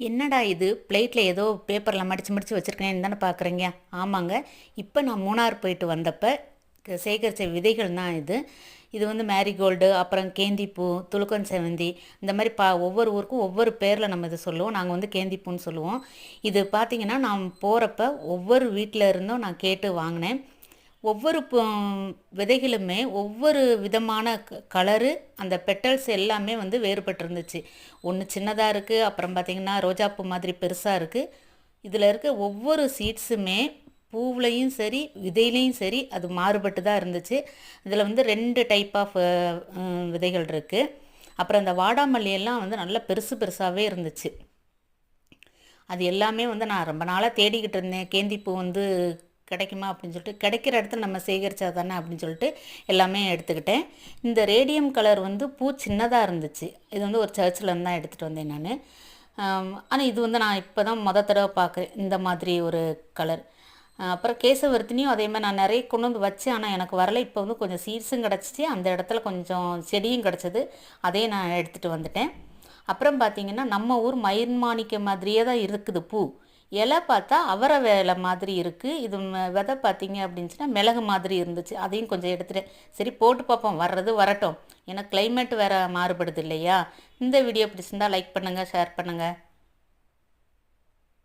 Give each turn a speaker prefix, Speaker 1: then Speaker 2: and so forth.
Speaker 1: என்னடா இது? பிளேட்டில் ஏதோ பேப்பரில் மடித்து மடித்து வச்சுருக்கேன்னு தானே பார்க்குறீங்க ஆமாங்க. இப்போ நான் மூணார் போயிட்டு வந்தப்போ சேகரித்த விதைகள் தான் இது. இது வந்து மேரிகோல்டு அப்புறம் கேந்திப்பூ துலுக்கன் செவந்தி இந்த மாதிரி பா ஒவ்வொரு ஊருக்கும் ஒவ்வொரு பேரில் நம்ம இதை சொல்லுவோம். நாங்கள் வந்து கேந்திப்பூன்னு சொல்லுவோம். இது பார்த்திங்கன்னா நான் போகிறப்ப ஒவ்வொரு வீட்டில் இருந்தும் நான் கேட்டு வாங்கினேன். ஒவ்வொரு பூ- விதைகளுமே ஒவ்வொரு விதமான க- கலரு அந்த பெட்டல்ஸ் எல்லாமே வந்து வேறுபட்டிருந்துச்சு. ஒன்று சின்னதாக இருக்குது அப்புறம் பார்த்திங்கன்னா ரோஜாப்பூ மாதிரி பெருசாக இருக்குது இதில் இருக்க ஒவ்வொரு சீட்ஸுமே பூவுலையும் சரி விதையிலையும் சரி அது மாறுபட்டு தான் இருந்துச்சு. இதில் வந்து ரெண்டு டைப் ஆஃப் விதைகள் இருக்குது அப்புறம் இந்த வாடாமல்லி எல்லாம் வந்து நல்லா பெருசு பெருசாகவே இருந்துச்சு. அது எல்லாமே வந்து நான் ரொம்ப நாளாக தேடிக்கிட்டு இருந்தேன். கேந்திப்பூ வந்து கிடைக்குமா அப்படின்னு சொல்லிட்டு கிடைக்கிற இடத்துல நம்ம சேகரித்தா தானே அப்படின்னு சொல்லிட்டு எல்லாமே எடுத்துக்கிட்டேன். இந்த ரேடியம் கலர் வந்து பூ சின்னதாக இருந்துச்சு. இது வந்து ஒரு சர்ச்சில் இருந்து தான் எடுத்துகிட்டு வந்தேன் நான். ஆனால் இது வந்து நான் இப்போ தான் மொத தடவை பார்க்குறேன் இந்த மாதிரி ஒரு கலர் அப்புறம் கேசவர்த்தினியும் அதே மாதிரி நான் நிறைய கொண்டு வந்து வச்சேன். ஆனால் எனக்கு வரல. இப்போ வந்து கொஞ்சம் சீட்ஸும் கிடச்சிச்சு. அந்த இடத்துல கொஞ்சம் செடியும் கிடச்சது. அதையும் நான் எடுத்துகிட்டு வந்துட்டேன். அப்புறம் பார்த்தீங்கன்னா நம்ம ஊர் மயிர்மாணிக்க மாதிரியே தான் இருக்குது பூ. இலை பார்த்தா அவரை வேலை மாதிரி இருக்குது இது விதை பார்த்தீங்க அப்படின்னு மிளகு மாதிரி இருந்துச்சு. அதையும் கொஞ்சம் எடுத்துட்டேன் சரி போட்டு பார்ப்போம். வர்றது வரட்டும். ஏன்னா கிளைமேட் வேறு மாறுபடுது இல்லையா? இந்த வீடியோ பிடிச்சிருந்தால் லைக் பண்ணுங்கள் ஷேர் பண்ணுங்கள்